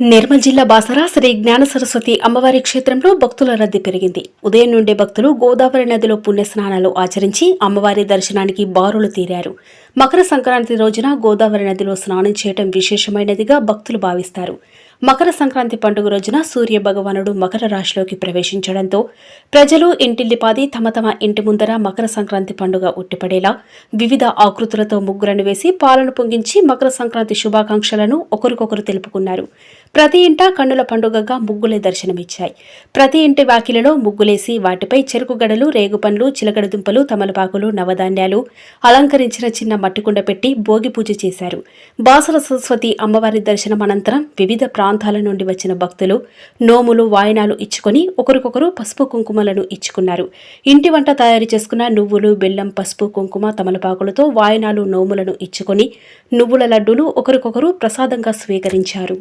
నిర్మల్ జిల్లా బాసరా శ్రీ జ్ఞాన సరస్వతి అమ్మవారి క్షేత్రంలో భక్తుల రద్దీ పెరిగింది. ఉదయం నుండే భక్తులు గోదావరి నదిలో పుణ్యస్నానాలు ఆచరించి అమ్మవారి దర్శనానికి బారులు తీరారు. మకర సంక్రాంతి రోజున గోదావరి నదిలో స్నానం చేయటం విశేషమైనదిగా భక్తులు భావిస్తారు. మకర సంక్రాంతి పండుగ రోజున సూర్య భగవానుడు మకర రాశిలోకి ప్రవేశించడంతో ప్రజలు ఇంటిల్లిపాది తమ తమ ఇంటి ముందర మకర సంక్రాంతి పండుగ ఉట్టిపడేలా వివిధ ఆకృతులతో ముగ్గులను వేసి పాలను పొంగించి మకర సంక్రాంతి శుభాకాంక్షలను ఒకరికొకరు తెలుపుకున్నారు. ప్రతి ఇంట కన్నుల పండుగగా ముగ్గులే దర్శనమిచ్చాయి. ప్రతి ఇంటి వాకిలలో ముగ్గులేసి వాటిపై చెరుకు గడలు రేగుపండ్లు చిలకడ దుంపలు తమలపాకులు నవధాన్యాలు అలంకరించిన చిన్న మట్టికుండ పెట్టి భోగి పూజ చేశారు. బాసర సరస్వతి అమ్మవారి దర్శనం అనంతరం వివిధ ప్రాంతాల నుండి వచ్చిన భక్తులు నోములు వాయనాలు ఇచ్చుకొని ఒకరికొకరు పసుపు కుంకుమలను ఇచ్చుకున్నారు. ఇంటి వంట తయారు చేసుకున్న నువ్వులు బెల్లం పసుపు కుంకుమ తమలపాకులతో వాయనాలు నోములను ఇచ్చుకొని నువ్వుల లడ్డూలు ఒకరికొకరు ప్రసాదంగా స్వీకరించారు.